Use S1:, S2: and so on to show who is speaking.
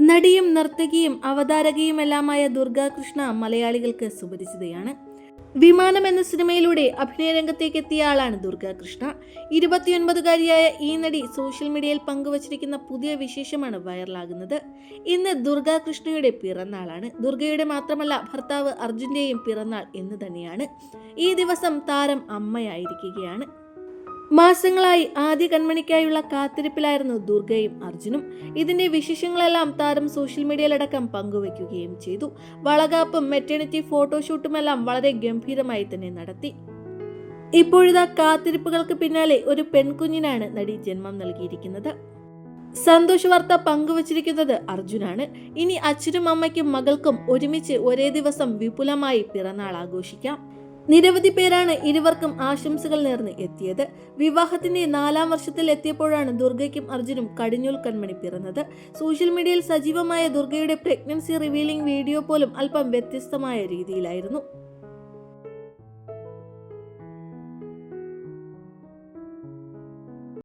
S1: നടിയും നർത്തകിയും അവതാരകയുമെല്ലാമായ ദുർഗാകൃഷ്ണ മലയാളികൾക്ക് സുപരിചിതയാണ്. വിമാനം എന്ന സിനിമയിലൂടെ അഭിനയ രംഗത്തേക്ക് എത്തിയ ആളാണ് ദുർഗാകൃഷ്ണ. ഇരുപത്തിയൊൻപതുകാരിയായ ഈ നടി സോഷ്യൽ മീഡിയയിൽ പങ്കുവച്ചിരിക്കുന്ന പുതിയ വിശേഷമാണ് വൈറലാകുന്നത്. ഇന്ന് ദുർഗാകൃഷ്ണയുടെ പിറന്നാളാണ്. ദുർഗയുടെ മാത്രമല്ല ഭർത്താവ് അർജുന്റെയും പിറന്നാൾ എന്ന് തന്നെയാണ്. ഈ ദിവസം താരം അമ്മയായിരിക്കുകയാണ്. മാസങ്ങളായി ആദ്യ കൺമണിക്കായുള്ള കാത്തിരിപ്പിലായിരുന്നു ദുർഗയും അർജുനും. ഇതിന്റെ വിശേഷങ്ങളെല്ലാം താരം സോഷ്യൽ മീഡിയയിലടക്കം പങ്കുവെക്കുകയും ചെയ്തു. വളകാപ്പും മെറ്റേണിറ്റി ഫോട്ടോഷൂട്ടുമെല്ലാം വളരെ ഗംഭീരമായി തന്നെ നടത്തി. ഇപ്പോഴിതാ കാത്തിരിപ്പുകൾക്ക് പിന്നാലെ ഒരു പെൺകുഞ്ഞിനാണ് നടി ജന്മം നൽകിയിരിക്കുന്നത്. സന്തോഷ വാർത്ത പങ്കുവച്ചിരിക്കുന്നത് അർജുനാണ്. ഇനി അച്ഛനും അമ്മയ്ക്കും മകൾക്കും ഒരുമിച്ച് ഒരേ ദിവസം വിപുലമായി പിറന്നാൾ ആഘോഷിക്കാം. നിരവധി പേരാണ് ഇരുവർക്കും ആശംസകൾ നേർന്ന് എത്തിയത്. വിവാഹത്തിന്റെ നാലാം വർഷത്തിൽ എത്തിയപ്പോഴാണ് ദുർഗയ്ക്കും അർജുനും കടിഞ്ഞൂൽ കൺമണി പിറന്നത്. സോഷ്യൽ മീഡിയയിൽ സജീവമായ ദുർഗയുടെ പ്രഗ്നൻസി റിവീലിംഗ് വീഡിയോ പോലും അല്പം വ്യത്യസ്തമായ രീതിയിലായിരുന്നു.